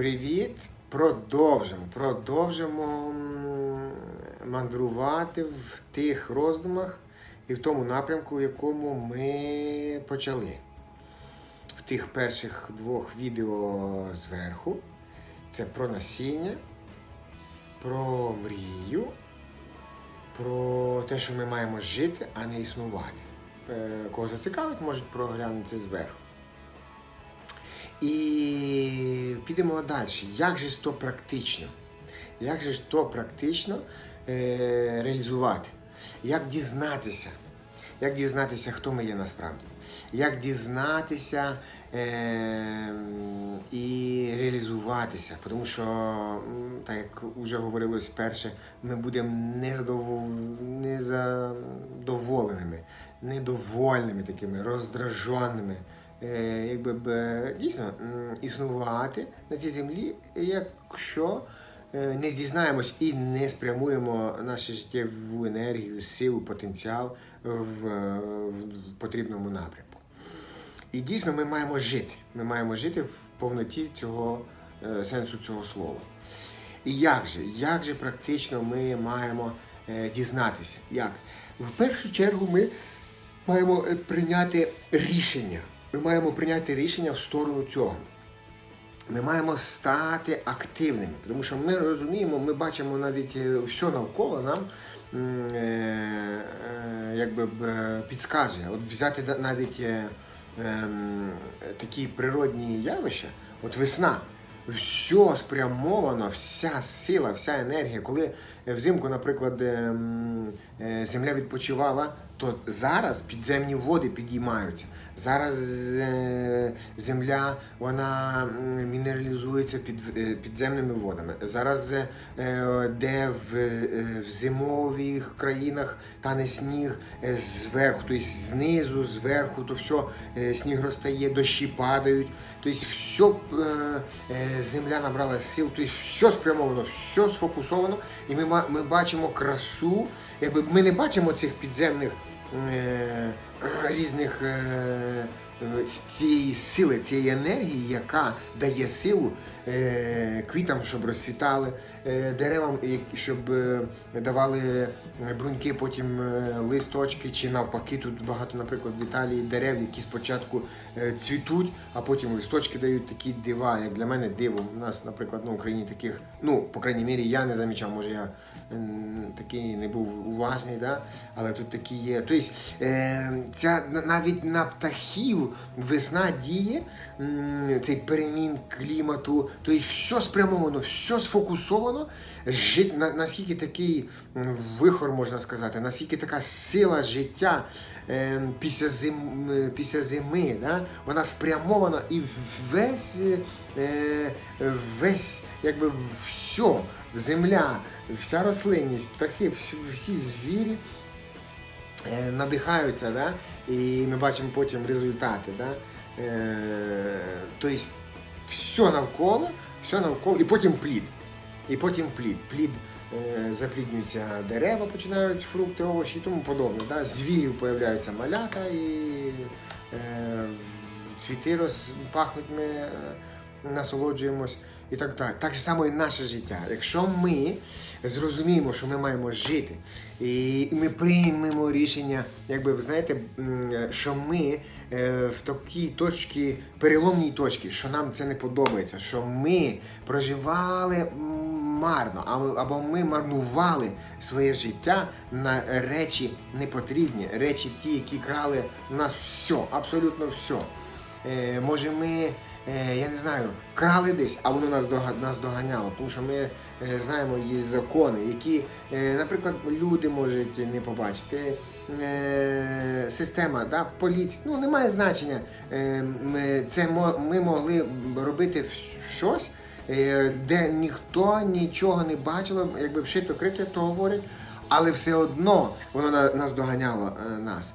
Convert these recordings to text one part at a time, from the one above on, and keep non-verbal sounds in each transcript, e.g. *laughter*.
Привіт! Продовжимо. Продовжимо мандрувати в тих роздумах і в тому напрямку, в якому ми почали. В тих перших двох відео зверху. Це про насіння, про мрію, про те, що ми маємо жити, а не існувати. Е, Кого зацікавить, можуть проглянути зверху. І підемо далі. Як же ж то практично? Як же ж то практично е, реалізувати? Як дізнатися? Як дізнатися, хто ми є насправді? Як дізнатися е, і реалізуватися? Тому що, так як вже говорилось перше, ми будемо незадов- незадоволеними, недовольними такими, роздраженими якби б, е, дійсно існувати на цій землі, якщо е, не дізнаємось і не спрямуємо нашу життєву енергію, силу, потенціал в, е, в потрібному напрямку. І дійсно ми маємо жити. Ми маємо жити в повноті цього е, сенсу цього слова. І як же? Як же практично ми маємо е, дізнатися? Як? В першу чергу ми маємо е, прийняти рішення. Ми маємо прийняти рішення в сторону цього. Ми маємо стати активними, тому що ми розуміємо, ми бачимо навіть е, все навколо нам е, е, якби підказує. От взяти навіть такі природні явища, от весна. Все спрямовано, вся сила, вся енергія. Коли взимку, наприклад, земля відпочивала, то зараз підземні води підіймаються. Зараз е, земля вона мінералізується під е, підземними водами. Зараз е, де в, в зимових країнах тане сніг зверху, тобто знизу, зверху, то все сніг розтає, дощі падають. Тобто все земля набрала сил, тобто все спрямовано, все сфокусовано, і ми, ми бачимо красу. Якби ми не бачимо цих підземних різних е, е, цієї сили, цієї енергії, яка дає силу е, квітам, щоб розцвітали, е, деревам, щоб е, давали бруньки, потім е, листочки, чи навпаки, тут багато, наприклад, в Італії дерев, які спочатку е, цвітуть, а потім листочки дають такі дива. Як для мене диво. У нас, наприклад, на Україні таких, ну, по крайній мірі, я не замічав, може я такий не був уважний, да? але тут такі є. Тобто, е, ця навіть на птахів весна діє, цей перемін клімату, тобто все спрямовано, все сфокусовано. Жит, на, наскільки такий вихор, можна сказати, наскільки така сила життя е, після, зим, е, після зими, да? вона спрямована і весь, е, весь якби все, земля, вся рослинність, птахи, всі, звірі е, надихаються, да? і ми бачимо потім результати. Да? Е, тобто все навколо, все навколо, і потім плід. І потім плід. Плід е, запліднюються дерева, починають фрукти, овочі і тому подобне. Да? Звірів появляються малята і е, цвіти роз, пахнуть, ми е, насолоджуємось і так далі. Так само і наше життя. Якщо ми зрозуміємо, що ми маємо жити, і ми приймемо рішення, якби ви знаєте, що ми в такій точці, переломній точці, що нам це не подобається, що ми проживали марно, або- ми марнували своє життя на речі непотрібні, речі ті, які крали у нас все, абсолютно все. Е, може, ми, е, я не знаю, крали десь, а воно нас, нас доганяло, тому що ми е, знаємо є закони, які, е, наприклад, люди можуть не побачити. Е, система, да, поліція, ну немає значення. Е, ми, це ми могли робити щось, де ніхто нічого не бачило, якби вшито крито, то говорять, але все одно воно на- нас доганяло е, нас.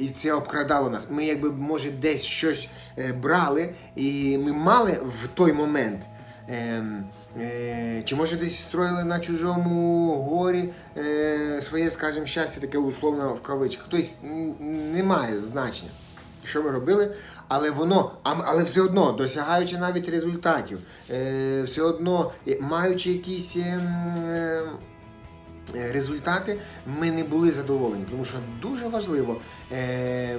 І це обкрадало нас. Ми якби може десь щось е, брали, і ми мали в той момент. Ем, е, чи може десь строїли на чужому горі е, своє, скажімо, щастя, таке условно в кавичках. Тобто немає значення. Що ми робили, але воно, але все одно, досягаючи навіть результатів, е, все одно е, маючи якісь. ем, е, результати, ми не були задоволені, тому що дуже важливо.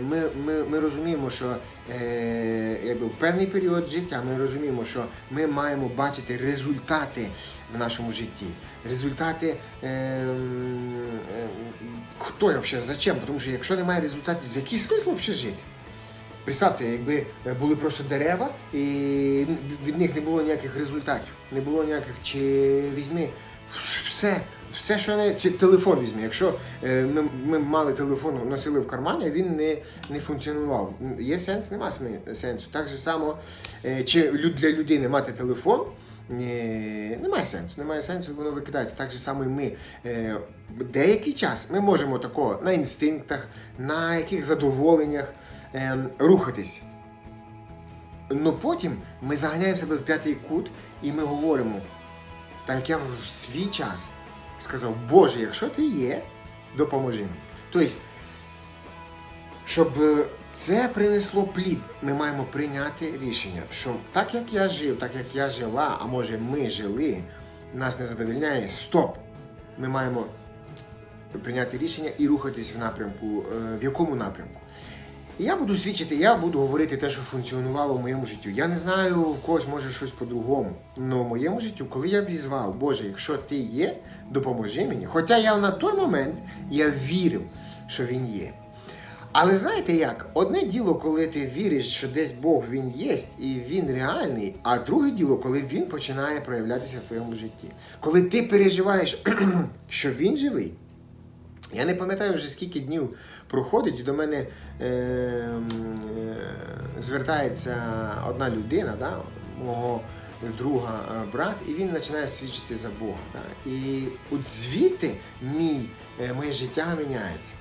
Ми, ми, ми розуміємо, що якби в певний період життя ми розуміємо, що ми маємо бачити результати в нашому житті. Результати е, м, е, хто я взагалі зачем? Тому що якщо немає результатів, з який смисл взагалі жити? Представте, якби були просто дерева, і від них не було ніяких результатів, не було ніяких чи візьми все, все, що не чи телефон візьми. Якщо е, ми, ми мали телефон, носили в кармані, він не, не функціонував. Є сенс, нема сенсу. Так же само, е, чи для людини мати телефон. Ні, немає сенсу, немає сенсу, воно викидається. Так же само і ми е, деякий час ми можемо такого на інстинктах, на яких задоволеннях е, рухатись. Ну потім ми заганяємо себе в п'ятий кут і ми говоримо, так як я в свій час сказав, Боже, якщо ти є, допоможи мені. Тобто, щоб е, це принесло плід, ми маємо прийняти рішення, що так як я жив, так як я жила, а може ми жили, нас не задовольняє, стоп! Ми маємо прийняти рішення і рухатись в напрямку, е, в якому напрямку. І я буду свідчити, я буду говорити те, що функціонувало в моєму житті. Я не знаю, в когось може щось по-другому. Але в моєму житті, коли я візвав, Боже, якщо ти є, допоможи мені. Хоча я на той момент я вірив, що він є. Але знаєте як? Одне діло, коли ти віриш, що десь Бог він є і він реальний, а друге діло, коли він починає проявлятися в твоєму житті. Коли ти переживаєш, *clears throat* що він живий. Я не пам'ятаю вже скільки днів проходить, і до мене е, е, звертається одна людина, да, мого друга е, брат, і він починає свідчити за Бога. Да. І от звідти мій, е, моє життя міняється.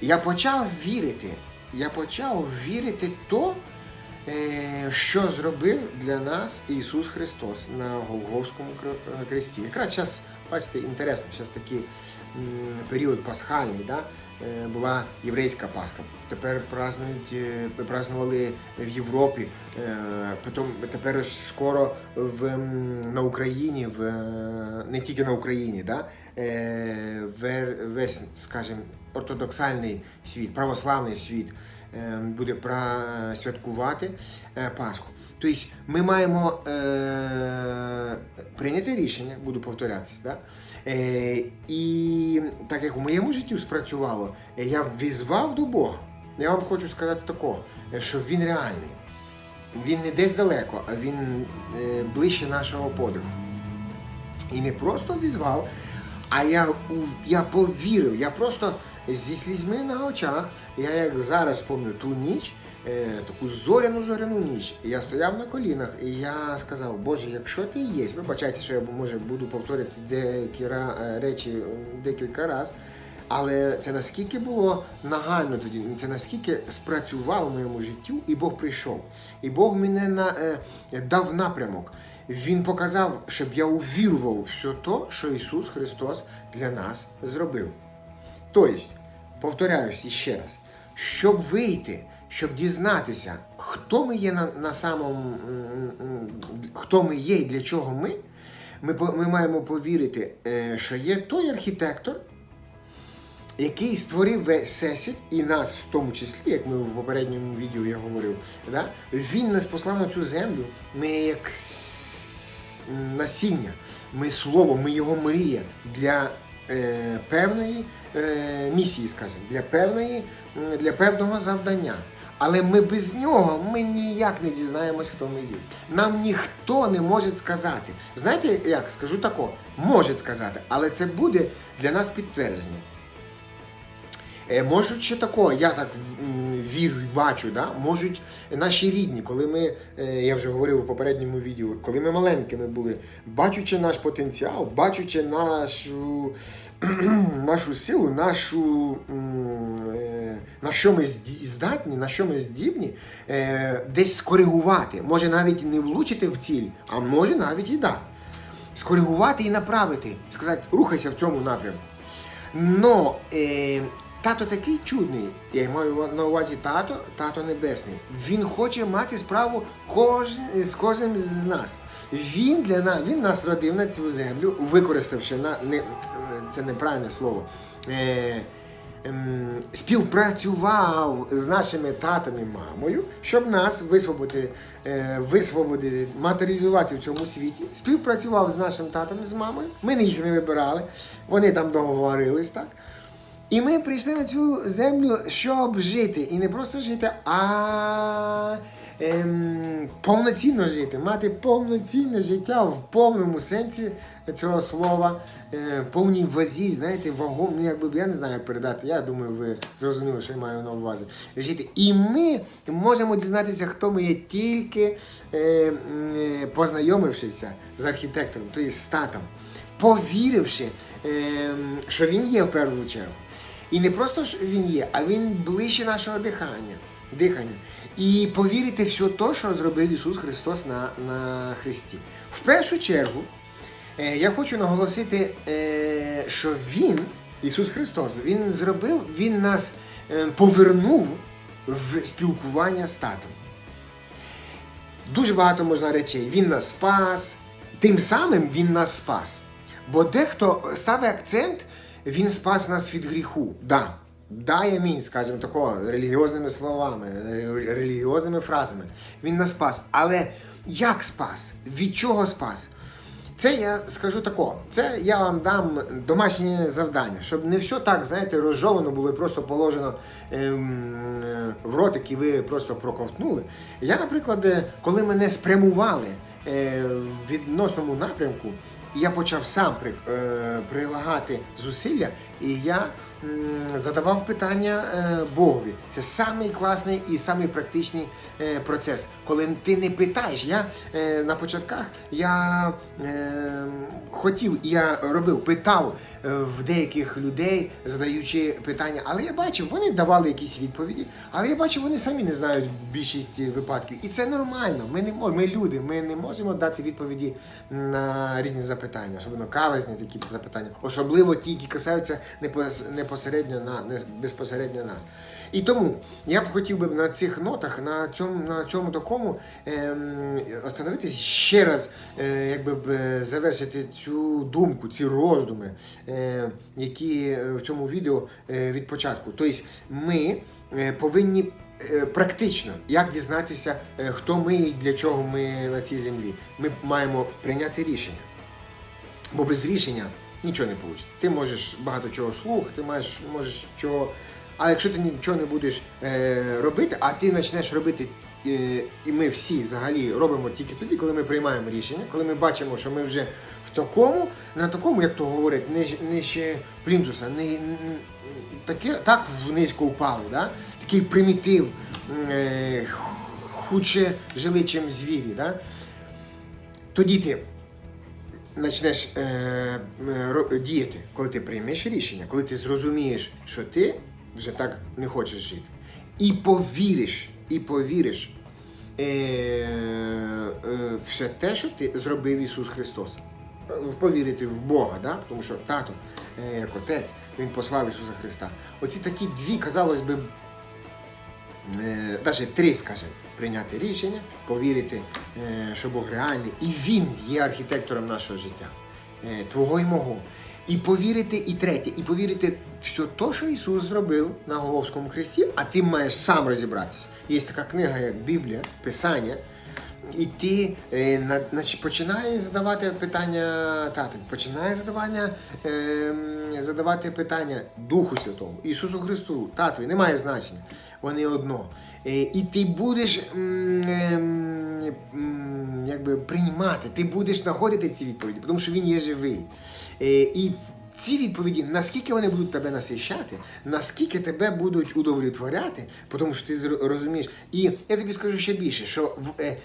Я почав вірити. Я почав вірити то, е, що зробив для нас Ісус Христос на Голговському кр- хресті. Якраз зараз, бачите, інтересно, зараз такий м, період пасхальний, да? е, була єврейська Пасха. Тепер празднують, е, празднували в Європі, е, потім тепер скоро в, на Україні, в, е, не тільки на Україні, да? е, весь, скажімо, ортодоксальний світ, православний світ е, буде святкувати е, Пасху. Тобто ми маємо е, прийняти рішення, буду повторятися, да? е, і так як у моєму житті спрацювало, е, я візвав до Бога. Я вам хочу сказати такого, що він реальний. Він не десь далеко, а він е, ближче нашого подиху. І не просто візвав, а я, я повірив. Я просто зі слізьми на очах, я як зараз пам'ятаю ту ніч, таку зоряну зоряну ніч. Я стояв на колінах і я сказав, Боже, якщо ти є, вибачайте, що я може буду повторювати деякі е, речі декілька разів. Але це наскільки було нагально тоді, це наскільки спрацювало в моєму життю, і Бог прийшов. І Бог мене на, е, дав напрямок. Він показав, щоб я увірував все то, що Ісус Христос для нас зробив. Тобто, повторяюсь іще раз, щоб вийти, щоб дізнатися, хто ми є на, на самому, хто ми є і для чого ми, ми, ми маємо повірити, е, що є той архітектор, який створив весь всесвіт і нас в тому числі, як ми в попередньому відео я говорив, да? він нас послав на цю землю. Ми як насіння, ми слово, ми його мрія для е, певної е, місії, скажімо, для певної, для певного завдання. Але ми без нього ми ніяк не дізнаємось, хто ми є. Нам ніхто не може сказати. Знаєте, як скажу тако, може сказати, але це буде для нас підтвердження. Е, Можуть ще такого, я так вірю і бачу, да? можуть наші рідні, коли ми, е, я вже говорив у попередньому відео, коли ми маленькими були, бачучи наш потенціал, бачучи нашу, *clears throat* нашу силу, нашу, е, на що ми здатні, на що ми здібні, е, десь скоригувати, може навіть не влучити в ціль, а може навіть і да. Скоригувати і направити, сказати, рухайся в цьому напрямку. Но е, Тато такий чудний. Я маю на увазі тато, тато небесний. Він хоче мати справу кожен, з кожним з нас. Він для нас, він нас родив на цю землю, використавши на не це неправильне слово. Е, ем, співпрацював з нашими татом і мамою, щоб нас висвободити, е, висвободити, матеріалізувати в цьому світі. Співпрацював з нашим татом і з мамою. Ми їх не вибирали, вони там договорились так. І ми прийшли на цю землю, щоб жити. І не просто жити, а ем, повноцінно жити, мати повноцінне життя в повному сенсі цього слова, е, повній вазі, знаєте, вагом, ну якби я не знаю, як передати. Я думаю, ви зрозуміли, що я маю на увазі. Жити. І ми можемо дізнатися, хто ми є тільки е, е, познайомившися з архітектором, тобто з татом, повіривши, е, що він є в першу чергу. І не просто ж він є, а він ближче нашого дихання. дихання. І повірити все те, що зробив Ісус Христос на, на Христі. В першу чергу, е, я хочу наголосити, е, що Він, Ісус Христос, Він зробив, Він нас е, повернув в спілкування з татом. Дуже багато можна речей. Він нас спас, тим самим Він нас спас. Бо дехто ставить акцент, він спас нас від гріху. Да. Дай амінь, скажімо такого, релігіозними словами, релігіозними фразами. Він нас спас. Але як спас? Від чого спас? Це я скажу тако. Це я вам дам домашнє завдання, щоб не все так, знаєте, розжовано було і просто положено ем, в ротик і ви просто проковтнули. Я, наприклад, е, коли мене спрямували е, в відносному напрямку, я почав сам при, е, прилагати зусилля, і я задавав питання е, Богові. Це самий класний і самий практичний е, процес. Коли ти не питаєш, я е, на початках я хотів, я робив, питав в деяких людей, задаючи питання, але я бачив, вони давали якісь відповіді, але я бачив, вони самі не знають більшість випадків. І це нормально. Ми не ми люди, ми не можемо дати відповіді на різні запитання, особливо кавезні такі запитання, особливо ті, які касаються непосередньо на безпосередньо нас. І тому я б хотів би на цих нотах, на цьому на цьому такому ем, остановитись ще раз, е, якби б е, завершити цю думку, ці роздуми, е, які е, в цьому відео е, від початку. Тобто ми е, повинні. е, Практично, як дізнатися, е, хто ми і для чого ми на цій землі. Ми маємо прийняти рішення. Бо без рішення нічого не вийде. Ти можеш багато чого слухати, маєш, можеш чого. Але якщо ти нічого не будеш е, робити, а ти почнеш робити, е, і ми всі взагалі робимо тільки тоді, коли ми приймаємо рішення, коли ми бачимо, що ми вже в такому, на такому, як то говорять, ниж, нижче плінтуса, не, таке, так низько впали, да? такий примітив, е, худше жили, чим звірі. Да? Тоді ти почнеш е, е, діяти, коли ти приймеш рішення, коли ти зрозумієш, що ти вже так не хочеш жити. І повіриш, і повіриш е, е, все те, що ти зробив Ісус Христос. Повірити в Бога, да? тому що тато, е, як отець, Він послав Ісуса Христа. Оці такі дві, казалось би, навіть три, скажімо, прийняти рішення, повірити, е, що Бог реальний, і Він є архітектором нашого життя, е, твого і мого. І повірити, і третє, і повірити все те, що Ісус зробив на Головському хресті, а ти маєш сам розібратися. Є така книга, як Біблія, Писання, і ти е, починаєш задавати питання тату, починає задавання, е, задавати питання Духу Святому, Ісусу Христу, Татові, немає значення. Вони одно. Е, і ти будеш м, якби приймати, ти будеш знаходити ці відповіді, тому що Він є живий. Е, і ці відповіді, наскільки вони будуть тебе насищати, наскільки тебе будуть удовлетворяти, тому що ти розумієш. І я тобі скажу ще більше, що в, е,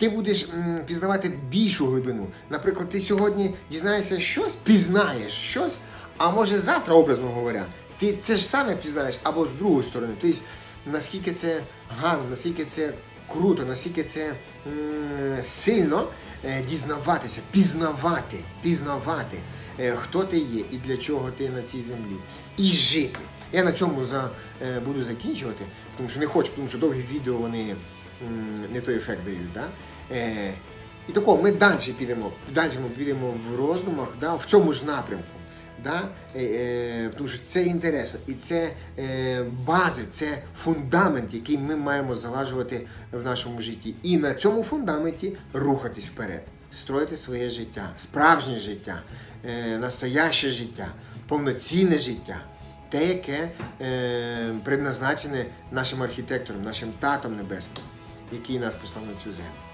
ти будеш м, пізнавати більшу глибину. Наприклад, ти сьогодні дізнаєшся щось, пізнаєш щось, а може завтра, образно говоря, ти це ж саме пізнаєш або з другої сторони. Тобто, наскільки це гарно, наскільки це круто, наскільки це м, сильно е, дізнаватися, пізнавати, пізнавати, е, хто ти є і для чого ти на цій землі. І жити. Я на цьому за, е, буду закінчувати, тому що не хочу, тому що довгі відео вони не той ефект дають. Да? Е, і такого ми далі підемо, далі ми підемо в роздумах да, в цьому ж напрямку. Да? Е, е, тому що це інтересно. І це е, бази, це фундамент, який ми маємо заложувати в нашому житті. І на цьому фундаменті рухатись вперед, строїти своє життя, справжнє життя, е, настояще життя, повноцінне життя. Те, яке е, предназначене нашим архітектором, нашим татом небесним, який нас послав на цю землю.